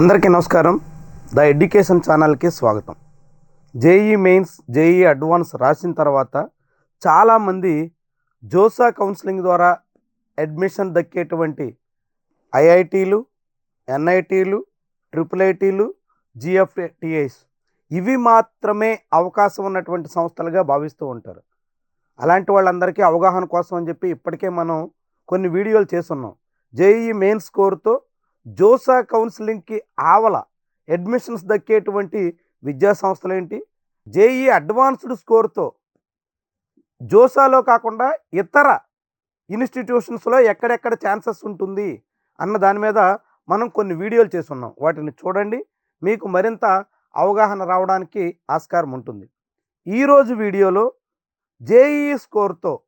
అందరికీ నమస్కారం. The education ఛానల్కి స్వాగతం. జేఈ మెయిన్స్ జేఈ అడ్వాన్స్ రాసిన తర్వాత చాలామంది జోసా కౌన్సిలింగ్ ద్వారా అడ్మిషన్ దక్కేటువంటి ఐఐటీలు ఎన్ఐటీలు ట్రిపుల్ ఐటీలు జిఎఫ్టిఐస్ ఇవి మాత్రమే అవకాశం ఉన్నటువంటి సంస్థలుగా భావిస్తూ ఉంటారు. అలాంటి వాళ్ళందరికీ అవగాహన కోసం అని చెప్పి ఇప్పటికే మనం కొన్ని వీడియోలు చేస్తున్నాం. జేఈ మెయిన్ స్కోర్తో జోసా కౌన్సిలింగ్కి ఆవల అడ్మిషన్స్ దక్కేటువంటి విద్యా సంస్థలు ఏంటి జేఈ అడ్వాన్స్డ్ స్కోర్తో జోసాలో కాకుండా ఇతర ఇన్స్టిట్యూషన్స్లో ఎక్కడెక్కడ ఛాన్సెస్ ఉంటుంది అన్న దాని మీద మనం కొన్ని వీడియోలు చేస్తున్నాం. వాటిని చూడండి. మీకు మరింత అవగాహన రావడానికి ఆస్కారం ఉంటుంది. ఈరోజు వీడియోలో జేఈ స్కోర్తో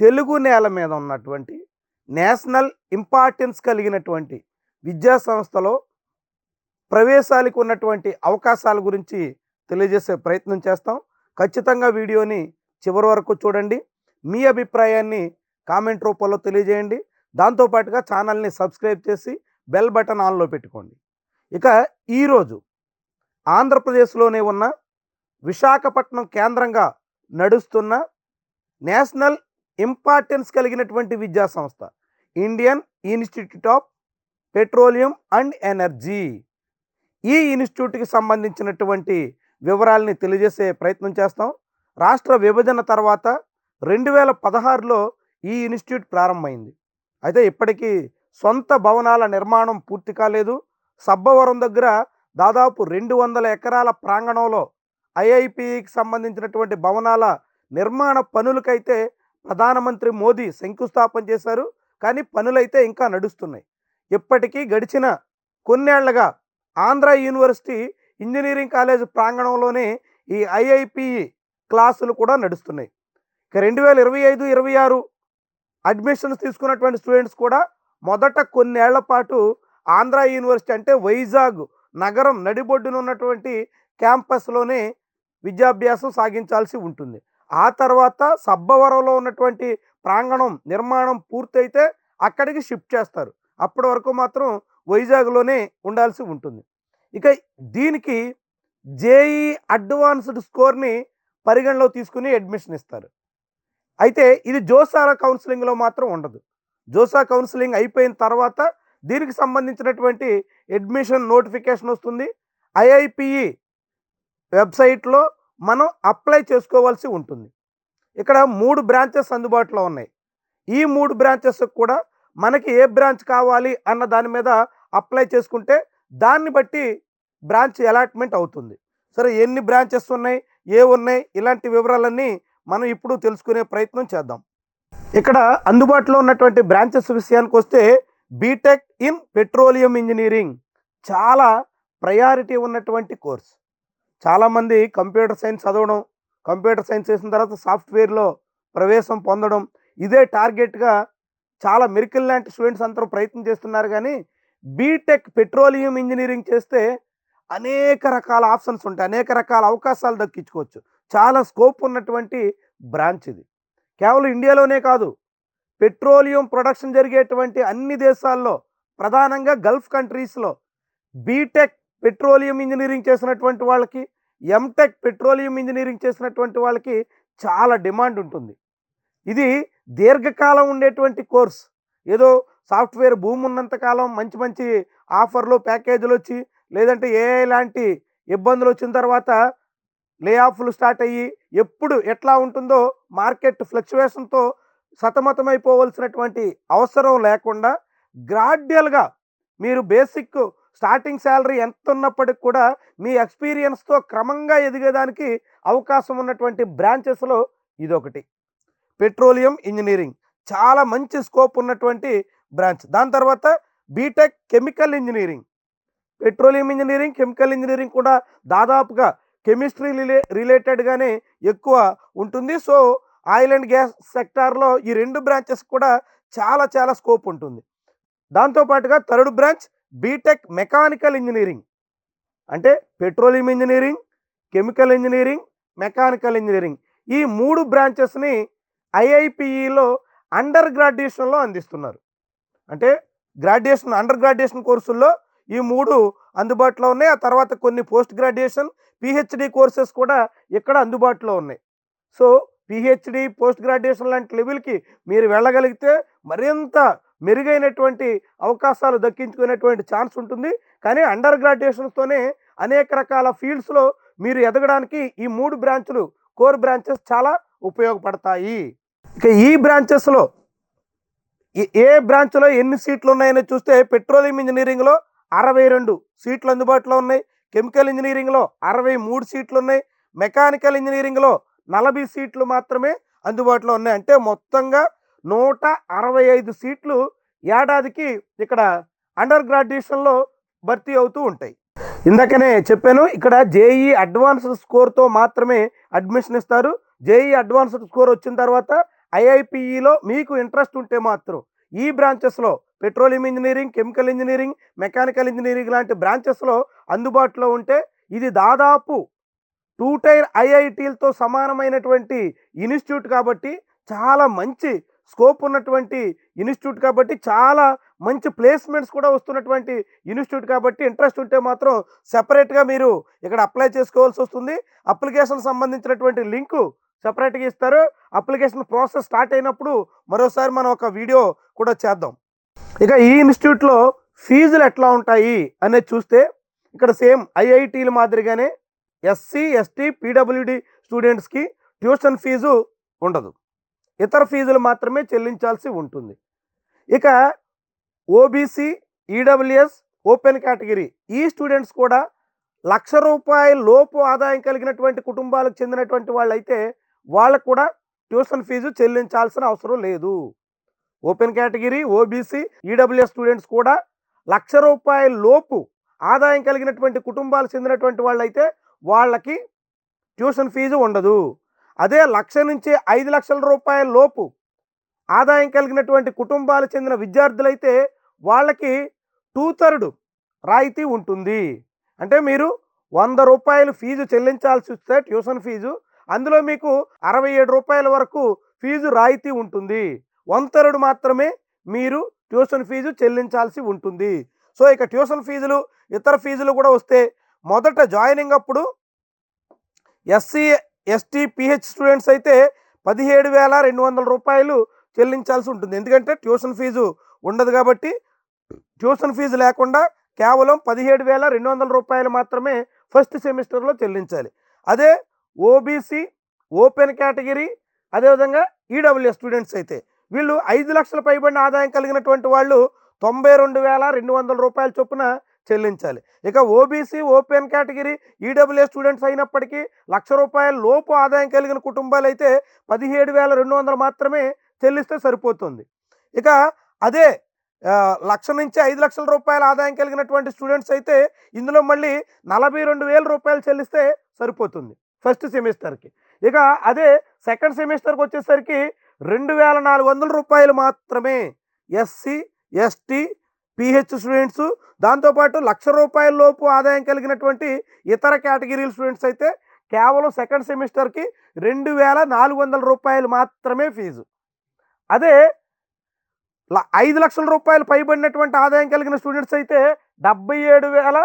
తెలుగు నేల మీద ఉన్నటువంటి నేషనల్ ఇంపార్టెన్స్ కలిగినటువంటి విద్యా సంస్థలో ప్రవేశాలకు ఉన్నటువంటి అవకాశాల గురించి తెలియజేసే ప్రయత్నం చేస్తాం. ఖచ్చితంగా వీడియోని చివరి వరకు చూడండి. మీ అభిప్రాయాన్ని కామెంట్ రూపంలో తెలియజేయండి. దాంతోపాటుగా ఛానల్ని సబ్స్క్రైబ్ చేసి బెల్ బటన్ ఆన్లో పెట్టుకోండి. ఇక ఈరోజు ఆంధ్రప్రదేశ్లోనే ఉన్న విశాఖపట్నం కేంద్రంగా నడుస్తున్న నేషనల్ ఇంపార్టెన్స్ కలిగినటువంటి విద్యా సంస్థ Indian institute of petroleum and energy. ఈ ఇన్స్టిట్యూట్కి సంబంధించినటువంటి వివరాలని తెలియజేసే ప్రయత్నం చేస్తాం. రాష్ట్ర విభజన తర్వాత రెండు వేల పదహారులో ఈ ఇన్స్టిట్యూట్ ప్రారంభమైంది. అయితే ఇప్పటికీ సొంత భవనాల నిర్మాణం పూర్తి కాలేదు. సబ్బవరం దగ్గర దాదాపు రెండు వందల ఎకరాల ప్రాంగణంలో ఐఐపికి సంబంధించినటువంటి భవనాల నిర్మాణ పనులకైతే ప్రధానమంత్రి మోదీ శంకుస్థాపన చేశారు. కానీ పనులైతే ఇంకా నడుస్తున్నాయి. ఇప్పటికీ గడిచిన కొన్నేళ్ళుగా ఆంధ్ర యూనివర్సిటీ ఇంజనీరింగ్ కాలేజ్ ప్రాంగణంలోనే ఈ ఐఐపిఈ క్లాసులు కూడా నడుస్తున్నాయి. ఇక రెండు వేల ఇరవై ఐదు ఇరవై ఆరు అడ్మిషన్స్ తీసుకున్నటువంటి స్టూడెంట్స్ కూడా మొదట కొన్నేళ్ళ పాటు ఆంధ్ర యూనివర్సిటీ అంటే వైజాగ్ నగరం నడిబొడ్డున ఉన్నటువంటి క్యాంపస్లోనే విద్యాభ్యాసం సాగించాల్సి ఉంటుంది. ఆ తర్వాత సబ్బవరంలో ఉన్నటువంటి ప్రాంగణం నిర్మాణం పూర్తయితే అక్కడికి షిఫ్ట్ చేస్తారు. అప్పటి వరకు మాత్రం వైజాగ్లోనే ఉండాల్సి ఉంటుంది. ఇక దీనికి జేఈ అడ్వాన్స్డ్ స్కోర్ని పరిగణలో తీసుకుని అడ్మిషన్ ఇస్తారు. అయితే ఇది జోసారా కౌన్సిలింగ్లో మాత్రం ఉండదు. జోసా కౌన్సిలింగ్ అయిపోయిన తర్వాత దీనికి సంబంధించినటువంటి అడ్మిషన్ నోటిఫికేషన్ వస్తుంది. ఐఐపిఈ వెబ్సైట్లో మనం అప్లై చేసుకోవాల్సి ఉంటుంది. ఇక్కడ మూడు బ్రాంచెస్ అందుబాటులో ఉన్నాయి. ఈ మూడు బ్రాంచెస్ కూడా మనకి ఏ బ్రాంచ్ కావాలి అన్న దాని మీద అప్లై చేసుకుంటే దాన్ని బట్టి బ్రాంచ్ అలాట్మెంట్ అవుతుంది. సరే ఎన్ని బ్రాంచెస్ ఉన్నాయి ఏ ఉన్నాయి ఇలాంటి వివరాలన్నీ మనం ఇప్పుడు తెలుసుకునే ప్రయత్నం చేద్దాం. ఇక్కడ అందుబాటులో ఉన్నటువంటి బ్రాంచెస్ విషయానికి వస్తే బీటెక్ ఇన్ పెట్రోలియం ఇంజనీరింగ్ చాలా ప్రయారిటీ ఉన్నటువంటి కోర్స్. చాలామంది కంప్యూటర్ సైన్స్ చదవడం కంప్యూటర్ సైన్స్ చేసిన తర్వాత సాఫ్ట్వేర్లో ప్రవేశం పొందడం ఇదే టార్గెట్గా చాలా మెరికల్ లాంటి స్టూడెంట్స్ అందరూ ప్రయత్నం చేస్తున్నారు కానీ బీటెక్ పెట్రోలియం ఇంజనీరింగ్ చేస్తే అనేక రకాల ఆప్షన్స్ ఉంటాయి అనేక రకాల అవకాశాలు దక్కించుకోవచ్చు. చాలా స్కోప్ ఉన్నటువంటి బ్రాంచ్ ఇది. కేవలం ఇండియాలోనే కాదు పెట్రోలియం ప్రొడక్షన్ జరిగేటువంటి అన్ని దేశాల్లో ప్రధానంగా గల్ఫ్ కంట్రీస్లో బీటెక్ పెట్రోలియం ఇంజనీరింగ్ చేసినటువంటి వాళ్ళకి ఎంటెక్ పెట్రోలియం ఇంజనీరింగ్ చేసినటువంటి వాళ్ళకి చాలా డిమాండ్ ఉంటుంది. ఇది దీర్ఘకాలం ఉండేటువంటి కోర్స్. ఏదో సాఫ్ట్వేర్ భూమి ఉన్నంతకాలం మంచి మంచి ఆఫర్లు ప్యాకేజీలు వచ్చి లేదంటే ఏ లాంటి ఇబ్బందులు వచ్చిన తర్వాత లే ఆఫ్లు స్టార్ట్ అయ్యి ఎప్పుడు ఎట్లా ఉంటుందో మార్కెట్ ఫ్లక్చువేషన్తో సతమతమైపోవలసినటువంటి అవసరం లేకుండా గ్రాడ్యువల్గా మీరు బేసిక్ స్టార్టింగ్ శాలరీ ఎంత ఉన్నప్పటికి కూడా మీ ఎక్స్పీరియన్స్తో క్రమంగా ఎదిగేదానికి అవకాశం ఉన్నటువంటి బ్రాంచెస్లో ఇదొకటి. Petroleum engineering. చాలా మంచి స్కోప్ ఉన్నటువంటి బ్రాంచ్. దాని తర్వాత BTech chemical engineering. Petroleum engineering chemical engineering కూడా దాదాపుగా కెమిస్ట్రీ రిలే రిలేటెడ్గానే ఎక్కువ ఉంటుంది. సో ఆయిల్ అండ్ గ్యాస్ సెక్టార్లో ఈ రెండు బ్రాంచెస్ కూడా చాలా చాలా స్కోప్ ఉంటుంది. దాంతోపాటుగా third branch BTech mechanical engineering. అంటే petroleum engineering chemical engineering mechanical engineering. ఈ మూడు బ్రాంచెస్ని ఐఐపిఈలో అండర్ గ్రాడ్యుయేషన్లో అందిస్తున్నారు. అంటే గ్రాడ్యుయేషన్ అండర్ గ్రాడ్యుయేషన్ కోర్సుల్లో ఈ మూడు అందుబాటులో ఉన్నాయి. ఆ తర్వాత కొన్ని పోస్ట్ గ్రాడ్యుయేషన్ పిహెచ్డి కోర్సెస్ కూడా ఇక్కడ అందుబాటులో ఉన్నాయి. సో పిహెచ్డి పోస్ట్ గ్రాడ్యుయేషన్ లాంటి లెవెల్కి మీరు వెళ్ళగలిగితే మరింత మెరుగైనటువంటి అవకాశాలు దక్కించుకునేటువంటి ఛాన్స్ ఉంటుంది. కానీ అండర్ గ్రాడ్యుయేషన్స్తోనే అనేక రకాల ఫీల్డ్స్లో మీరు ఎదగడానికి ఈ మూడు బ్రాంచులు కోర్ బ్రాంచెస్ చాలా ఉపయోగపడతాయి. ఇక ఈ బ్రాంచెస్లో ఏ- ఏ బ్రాంచ్లో ఎన్ని సీట్లు ఉన్నాయని చూస్తే పెట్రోలియం ఇంజనీరింగ్లో అరవై రెండు సీట్లు అందుబాటులో ఉన్నాయి కెమికల్ ఇంజనీరింగ్లో అరవై మూడు సీట్లు ఉన్నాయి మెకానికల్ ఇంజనీరింగ్లో నలభై సీట్లు మాత్రమే అందుబాటులో ఉన్నాయి. అంటే మొత్తంగా నూట అరవై ఐదు సీట్లు ఏడాదికి ఇక్కడ అండర్ గ్రాడ్యుయేషన్లో భర్తీ అవుతూ ఉంటాయి. ఇందాకనే చెప్పాను ఇక్కడ జేఈ అడ్వాన్స్డ్ స్కోర్తో మాత్రమే అడ్మిషన్ ఇస్తారు. జేఈ అడ్వాన్స్డ్ స్కోర్ వచ్చిన తర్వాత ఐఐపిఈలో మీకు ఇంట్రెస్ట్ ఉంటే మాత్రం ఈ బ్రాంచెస్లో petroleum engineering chemical engineering mechanical engineering లాంటి బ్రాంచెస్లో అందుబాటులో ఉంటే ఇది దాదాపు టూ టైర్ ఐఐటీలతో సమానమైనటువంటి ఇన్స్టిట్యూట్ కాబట్టి చాలా మంచి స్కోప్ ఉన్నటువంటి ఇన్స్టిట్యూట్ కాబట్టి చాలా మంచి ప్లేస్మెంట్స్ కూడా వస్తున్నటువంటి ఇన్స్టిట్యూట్ కాబట్టి ఇంట్రెస్ట్ ఉంటే మాత్రం సెపరేట్గా మీరు ఇక్కడ అప్లై చేసుకోవాల్సి వస్తుంది. అప్లికేషన్ సంబంధించినటువంటి లింకు సపరేట్గా ఇస్తారు. అప్లికేషన్ ప్రాసెస్ స్టార్ట్ అయినప్పుడు మరోసారి మనం ఒక వీడియో కూడా చేద్దాం. ఇక ఈ ఇన్స్టిట్యూట్లో ఫీజులు ఎట్లా ఉంటాయి అనేది చూస్తే ఇక్కడ సేమ్ ఐఐటీల మాదిరిగానే ఎస్సీ ఎస్టీ పీడబ్ల్యూడి స్టూడెంట్స్కి ట్యూషన్ ఫీజు ఉండదు. ఇతర ఫీజులు మాత్రమే చెల్లించాల్సి ఉంటుంది. ఇక ఓబీసీ ఈడబ్ల్యూఎస్ ఓపెన్ కేటగిరీ ఈ స్టూడెంట్స్ కూడా లక్ష రూపాయల లోపు ఆదాయం కలిగినటువంటి కుటుంబాలకు చెందినటువంటి వాళ్ళైతే వాళ్ళకు కూడా ట్యూషన్ ఫీజు చెల్లించాల్సిన అవసరం లేదు. Open category OBC EWS students కూడా లక్ష రూపాయల లోపు ఆదాయం కలిగినటువంటి కుటుంబాలు చెందినటువంటి వాళ్ళైతే వాళ్ళకి ట్యూషన్ ఫీజు ఉండదు. అదే లక్ష నుంచి ఐదు లక్షల రూపాయల లోపు ఆదాయం కలిగినటువంటి కుటుంబాలు చెందిన విద్యార్థులైతే వాళ్ళకి టూ థర్డ్ రాయితీ ఉంటుంది. అంటే మీరు వంద రూపాయలు ఫీజు చెల్లించాల్సి వస్తే ట్యూషన్ ఫీజు అందులో మీకు అరవై ఏడు రూపాయల వరకు ఫీజు రాయితీ ఉంటుంది. వన్ మాత్రమే మీరు ట్యూషన్ ఫీజు చెల్లించాల్సి ఉంటుంది. సో ఇక ట్యూషన్ ఫీజులు ఇతర ఫీజులు కూడా వస్తే మొదట జాయినింగ్ అప్పుడు ఎస్సీ ఎస్టీ పిహెచ్ స్టూడెంట్స్ అయితే పదిహేడు వేల రెండు వందల రూపాయలు చెల్లించాల్సి ఉంటుంది. ఎందుకంటే ట్యూషన్ ఫీజు ఉండదు కాబట్టి ట్యూషన్ ఫీజు లేకుండా కేవలం పదిహేడు వేల రెండు వందల రూపాయలు మాత్రమే ఫస్ట్ సెమిస్టర్లో చెల్లించాలి. అదే ఓబీసీ ఓపెన్ కేటగిరీ అదేవిధంగా ఈడబ్ల్యూఎస్ స్టూడెంట్స్ అయితే. వీళ్ళు ఐదు లక్షల పైబడిన ఆదాయం కలిగినటువంటి వాళ్ళు తొంభై రెండు వేల రెండు వందల రూపాయల చొప్పున చెల్లించాలి. ఇక OBC open category EWS students అయినప్పటికీ లక్ష రూపాయల లోపు ఆదాయం కలిగిన కుటుంబాలు అయితే పదిహేడు వేల రెండు వందలు మాత్రమే చెల్లిస్తే సరిపోతుంది. ఇక అదే లక్ష నుంచి ఐదు లక్షల రూపాయల ఆదాయం కలిగినటువంటి స్టూడెంట్స్ అయితే ఇందులో మళ్ళీ నలభై రెండు వేల రూపాయలు చెల్లిస్తే సరిపోతుంది. ఫస్ట్ సెమిస్టర్కి. ఇక అదే సెకండ్ సెమిస్టర్కి వచ్చేసరికి రెండు వేల నాలుగు వందల రూపాయలు మాత్రమే ఎస్సీ ఎస్టీ పిహెచ్ స్టూడెంట్స్ దాంతోపాటు లక్ష రూపాయల లోపు ఆదాయం కలిగినటువంటి ఇతర కేటగిరీల స్టూడెంట్స్ అయితే కేవలం సెకండ్ సెమిస్టర్కి రెండు వేల నాలుగు వందల రూపాయలు మాత్రమే ఫీజు. అదే ఐదు లక్షల రూపాయలు పైబడినటువంటి ఆదాయం కలిగిన స్టూడెంట్స్ అయితే డెబ్బై ఏడు వేల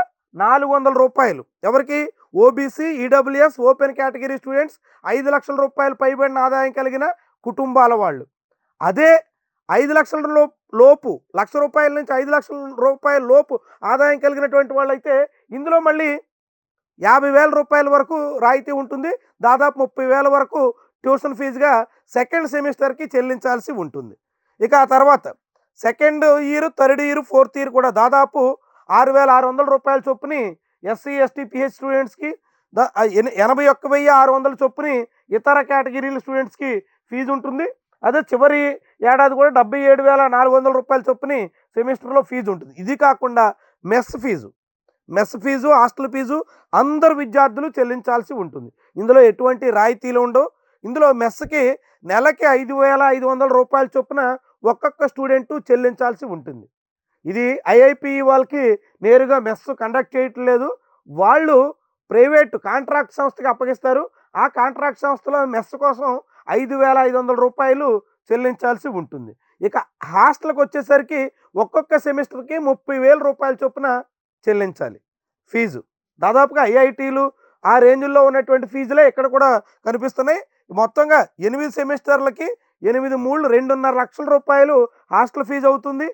నాలుగు వందల రూపాయలు. ఎవరికి? OBC EWS open category students ఐదు లక్షల రూపాయలు పైబడిన ఆదాయం కలిగిన కుటుంబాల వాళ్ళు. అదే ఐదు లక్షల లో లోపు లక్ష రూపాయల నుంచి ఐదు లక్షల రూపాయల లోపు ఆదాయం కలిగినటువంటి వాళ్ళైతే ఇందులో మళ్ళీ యాభై వేల రూపాయల వరకు రాయితీ ఉంటుంది. దాదాపు ముప్పై వేల వరకు ట్యూషన్ ఫీజుగా సెకండ్ సెమిస్టర్కి చెల్లించాల్సి ఉంటుంది. ఇక ఆ తర్వాత second year third year fourth year కూడా దాదాపు ఆరు వేల ఆరు వందల రూపాయల చొప్పుని ఎస్సీ ఎస్టీ పిహెచ్ స్టూడెంట్స్కి ద ఎనభై ఒక్క వెయ్యి ఆరు వందల చొప్పుని ఇతర కేటగిరీల స్టూడెంట్స్కి ఫీజు ఉంటుంది. అదే చివరి ఏడాది కూడా డెబ్బై ఏడు వేల నాలుగు వందల రూపాయల చొప్పుని సెమిస్టర్లో ఫీజు ఉంటుంది. ఇది కాకుండా mess fee. Mess fee hostel fee అందరు విద్యార్థులు చెల్లించాల్సి ఉంటుంది. ఇందులో ఎటువంటి రాయితీలు ఉండవు. ఇందులో మెస్కి నెలకి ఐదు వేల ఐదు వందల రూపాయల చొప్పున ఒక్కొక్క స్టూడెంట్ చెల్లించాల్సి ఉంటుంది. ఇది ఐఐపిఈ వాళ్ళకి నేరుగా మెస్ కండక్ట్ చేయటం లేదు వాళ్ళు ప్రైవేట్ కాంట్రాక్ట్ సంస్థకి అప్పగిస్తారు. ఆ కాంట్రాక్ట్ సంస్థలో మెస్ కోసం ఐదు వేల ఐదు వందల రూపాయలు చెల్లించాల్సి ఉంటుంది. ఇక హాస్టల్కి వచ్చేసరికి ఒక్కొక్క సెమిస్టర్కి ముప్పై వేల రూపాయల చొప్పున చెల్లించాలి ఫీజు. దాదాపుగా ఐఐటీలు ఆ రేంజ్లో ఉన్నటువంటి ఫీజులే ఇక్కడ కూడా కనిపిస్తున్నాయి. మొత్తంగా ఎనిమిది సెమిస్టర్లకి ఎనిమిది మూడు రెండున్నర లక్షల రూపాయలు హాస్టల్ ఫీజు అవుతుంది.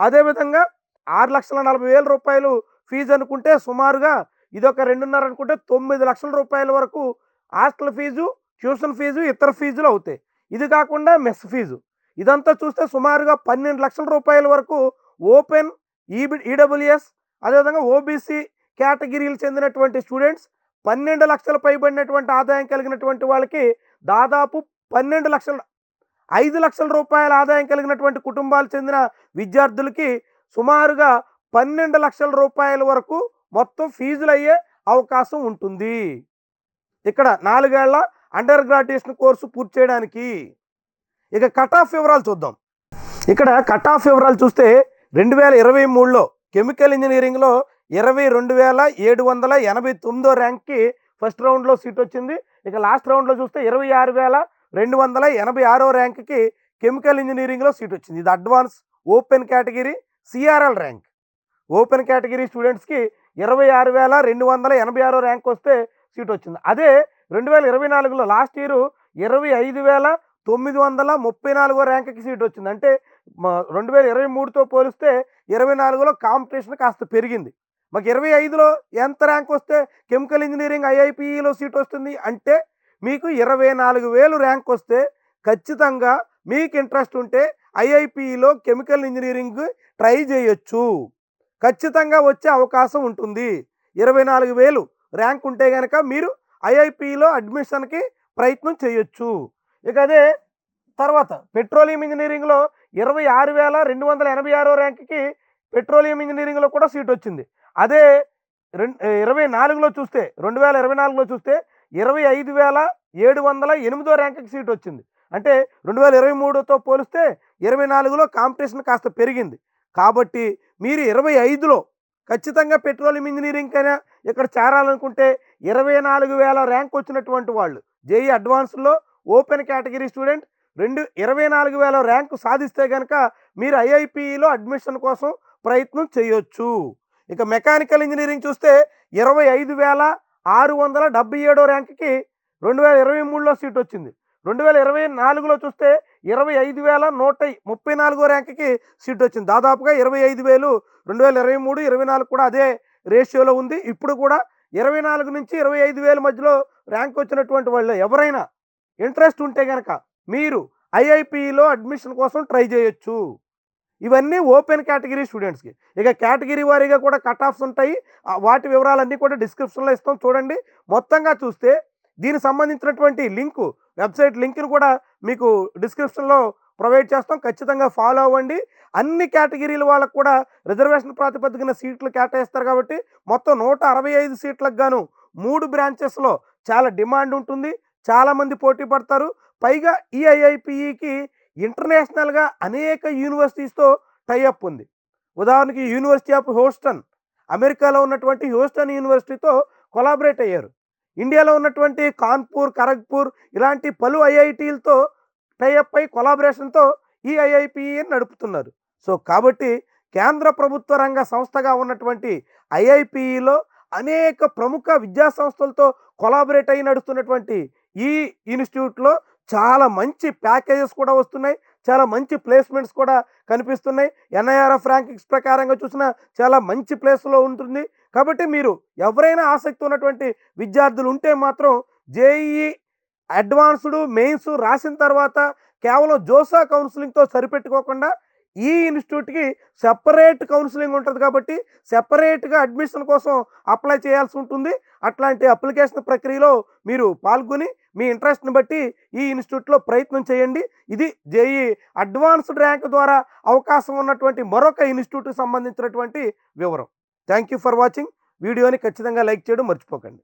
అదేవిధంగా ఆరు లక్షల నలభై వేల రూపాయలు ఫీజు అనుకుంటే సుమారుగా ఇదొక రెండున్నర అనుకుంటే తొమ్మిది లక్షల రూపాయల వరకు హాస్టల్ ఫీజు ట్యూషన్ ఫీజు ఇతర ఫీజులు అవుతాయి. ఇది కాకుండా మెస్ ఫీజు ఇదంతా చూస్తే సుమారుగా పన్నెండు లక్షల రూపాయల వరకు ఓపెన్ ఈబి ఈడబ్ల్యూఎస్ అదేవిధంగా ఓబీసీ కేటగిరీలు చెందినటువంటి స్టూడెంట్స్ పన్నెండు లక్షల పైబడినటువంటి ఆదాయం కలిగినటువంటి వాళ్ళకి దాదాపు పన్నెండు లక్షల ఐదు లక్షల రూపాయల ఆదాయం కలిగినటువంటి కుటుంబాలు చెందిన విద్యార్థులకి సుమారుగా పన్నెండు లక్షల రూపాయల వరకు మొత్తం ఫీజులు అయ్యే అవకాశం ఉంటుంది. ఇక్కడ నాలుగేళ్ళ అండర్ గ్రాడ్యుయేషన్ కోర్సు పూర్తి చేయడానికి. ఇక కట్ ఆఫ్ వివరాలు చూద్దాం. ఇక్కడ కట్ ఆఫ్ వివరాలు చూస్తే రెండు వేల ఇరవై మూడులో కెమికల్ ఇంజనీరింగ్లో ఇరవై రెండు వేల ఏడు వందల ఎనభై తొమ్మిదో ర్యాంక్కి ఫస్ట్ రౌండ్లో సీట్ వచ్చింది ఇక లాస్ట్ రౌండ్లో చూస్తే ఇరవై ఆరు వేల రెండు వందల ఎనభై ఆరో ర్యాంక్కి కెమికల్ ఇంజనీరింగ్లో సీట్ వచ్చింది ఇది advance open category CRL rank. Open category స్టూడెంట్స్కి ఇరవై ఆరు వేల రెండు వందల ఎనభై ఆరో ర్యాంక్ వస్తే సీట్ వచ్చింది అదే రెండు వేల ఇరవై నాలుగులో లాస్ట్ ఇయర్ ఇరవై ఐదు వేల తొమ్మిది వందల ముప్పై నాలుగో ర్యాంక్కి సీట్ వచ్చింది అంటే రెండు వేల ఇరవై మూడుతో పోలిస్తే ఇరవై నాలుగులో కాంపిటీషన్ కాస్త పెరిగింది. మాకు ఇరవై ఐదులో ఎంత ర్యాంక్ వస్తే కెమికల్ ఇంజనీరింగ్ ఐఐపిఈలో సీట్ వస్తుంది అంటే మీకు ఇరవై నాలుగు వేలు ర్యాంక్ వస్తే ఖచ్చితంగా మీకు ఇంట్రెస్ట్ ఉంటే ఐఐపిఈలో కెమికల్ ఇంజనీరింగ్ ట్రై చేయొచ్చు. ఖచ్చితంగా వచ్చే అవకాశం ఉంటుంది. ఇరవై నాలుగు వేలు ర్యాంక్ ఉంటే కనుక మీరు ఐఐపిఈలో అడ్మిషన్కి ప్రయత్నం చేయొచ్చు. ఇక అదే తర్వాత పెట్రోలియం ఇంజనీరింగ్లో ఇరవై ఆరు వేల రెండు వందల ఎనభై ఆరో ర్యాంక్కి పెట్రోలియం ఇంజనీరింగ్లో కూడా సీట్ వచ్చింది అదే రెండు ఇరవై నాలుగులో చూస్తే రెండు వేల ఇరవై నాలుగులో చూస్తే ఇరవై ఐదు వేల ఏడు వందల ఎనిమిదో ర్యాంకింగ్ సీట్ వచ్చింది. అంటే రెండు వేల ఇరవై మూడుతో పోలిస్తే ఇరవై నాలుగులో కాంపిటీషన్ కాస్త పెరిగింది. కాబట్టి మీరు ఇరవై ఐదులో ఖచ్చితంగా పెట్రోలియం ఇంజనీరింగ్ కైనా ఇక్కడ చేరాలనుకుంటే ఇరవై నాలుగు వేల ర్యాంక్ వచ్చినటువంటి వాళ్ళు జేఈ అడ్వాన్స్లో ఓపెన్ కేటగిరీ స్టూడెంట్ రెండు ఇరవై నాలుగు వేల ర్యాంకు సాధిస్తే కనుక మీరు ఐఐపిఈలో అడ్మిషన్ కోసం ప్రయత్నం చేయొచ్చు. ఇక మెకానికల్ ఇంజనీరింగ్ చూస్తే ఇరవై ఐదు వేల ఆరు వందల డెబ్బై ఏడో ర్యాంక్కి రెండు వేల ఇరవై మూడులో సీట్ వచ్చింది రెండు వేల ఇరవై నాలుగులో చూస్తే ఇరవై ఐదు వేల నూట ముప్పై నాలుగో ర్యాంక్కి సీట్ వచ్చింది దాదాపుగా ఇరవై ఐదు వేలు రెండు వేల ఇరవై మూడు ఇరవై నాలుగు కూడా అదే రేషియోలో ఉంది. ఇప్పుడు కూడా ఇరవై నాలుగు నుంచి ఇరవై ఐదు వేల మధ్యలో ర్యాంక్ వచ్చినటువంటి వాళ్ళు. ఎవరైనా ఇంట్రెస్ట్ ఉంటే కనుక మీరు ఐఐపిలో అడ్మిషన్ కోసం ట్రై చేయొచ్చు. ఇవన్నీ ఓపెన్ కేటగిరీ స్టూడెంట్స్కి. ఇక కేటగిరీ వారీగా కూడా కట్ ఆఫ్స్ ఉంటాయి. వాటి వివరాలన్నీ కూడా డిస్క్రిప్షన్లో ఇస్తాం చూడండి. మొత్తంగా చూస్తే దీనికి సంబంధించినటువంటి లింకు వెబ్సైట్ లింక్ను కూడా మీకు డిస్క్రిప్షన్లో ప్రొవైడ్ చేస్తాం. ఖచ్చితంగా ఫాలో అవ్వండి. అన్ని కేటగిరీల వాళ్ళకు కూడా రిజర్వేషన్ ప్రాతిపదికన సీట్లు కేటాయిస్తారు కాబట్టి మొత్తం నూట అరవై ఐదు సీట్లకు గాను మూడు బ్రాంచెస్లో చాలా డిమాండ్ ఉంటుంది. చాలామంది పోటీ పడతారు. పైగా ఈఐఐపిఈకి ఇంటర్నేషనల్గా అనేక యూనివర్సిటీస్తో టైఅప్ ఉంది. ఉదాహరణకి యూనివర్సిటీ ఆఫ్ హోస్టన్. అమెరికాలో ఉన్నటువంటి హోస్టన్ యూనివర్సిటీతో కొలాబరేట్ అయ్యారు. ఇండియాలో ఉన్నటువంటి కాన్పూర్ ఖరగ్పూర్ ఇలాంటి పలు ఐఐటీలతో టైఅప్ అయి కొలాబరేషన్తో ఈ ఐఐపిఈని నడుపుతున్నారు. సో కాబట్టి కేంద్ర ప్రభుత్వ రంగ సంస్థగా ఉన్నటువంటి ఐఐపిఈలో అనేక ప్రముఖ విద్యా సంస్థలతో కొలాబరేట్ అయి నడుస్తున్నటువంటి ఈ ఇన్స్టిట్యూట్లో చాలా మంచి ప్యాకేజెస్ కూడా వస్తున్నాయి. చాలా మంచి ప్లేస్మెంట్స్ కూడా కనిపిస్తున్నాయి. ఎన్ఐఆర్ఎఫ్ ర్యాంకింగ్స్ ప్రకారంగా చూసినా చాలా మంచి ప్లేస్లో ఉంటుంది. కాబట్టి మీరు ఎవరైనా ఆసక్తి ఉన్నటువంటి విద్యార్థులు ఉంటే మాత్రం జేఈఈ అడ్వాన్స్డ్ మెయిన్స్ రాసిన తర్వాత కేవలం జోసా కౌన్సిలింగ్తో సరిపెట్టుకోకుండా ఈ ఇన్స్టిట్యూట్కి సెపరేట్ కౌన్సిలింగ్ ఉంటుంది కాబట్టి సెపరేట్గా అడ్మిషన్ కోసం అప్లై చేయాల్సి ఉంటుంది. అట్లాంటి అప్లికేషన్ ప్రక్రియలో మీరు పాల్గొని మీ ఇంట్రెస్ట్ని బట్టి ఈ ఇన్స్టిట్యూట్లో ప్రయత్నం చేయండి. ఇది జేఈ అడ్వాన్స్డ్ ర్యాంక్ ద్వారా అవకాశం ఉన్నటువంటి మరొక ఇన్స్టిట్యూట్కి సంబంధించినటువంటి వివరం. Thank you for watching. వీడియోని ఖచ్చితంగా లైక్ చేయడం మర్చిపోకండి.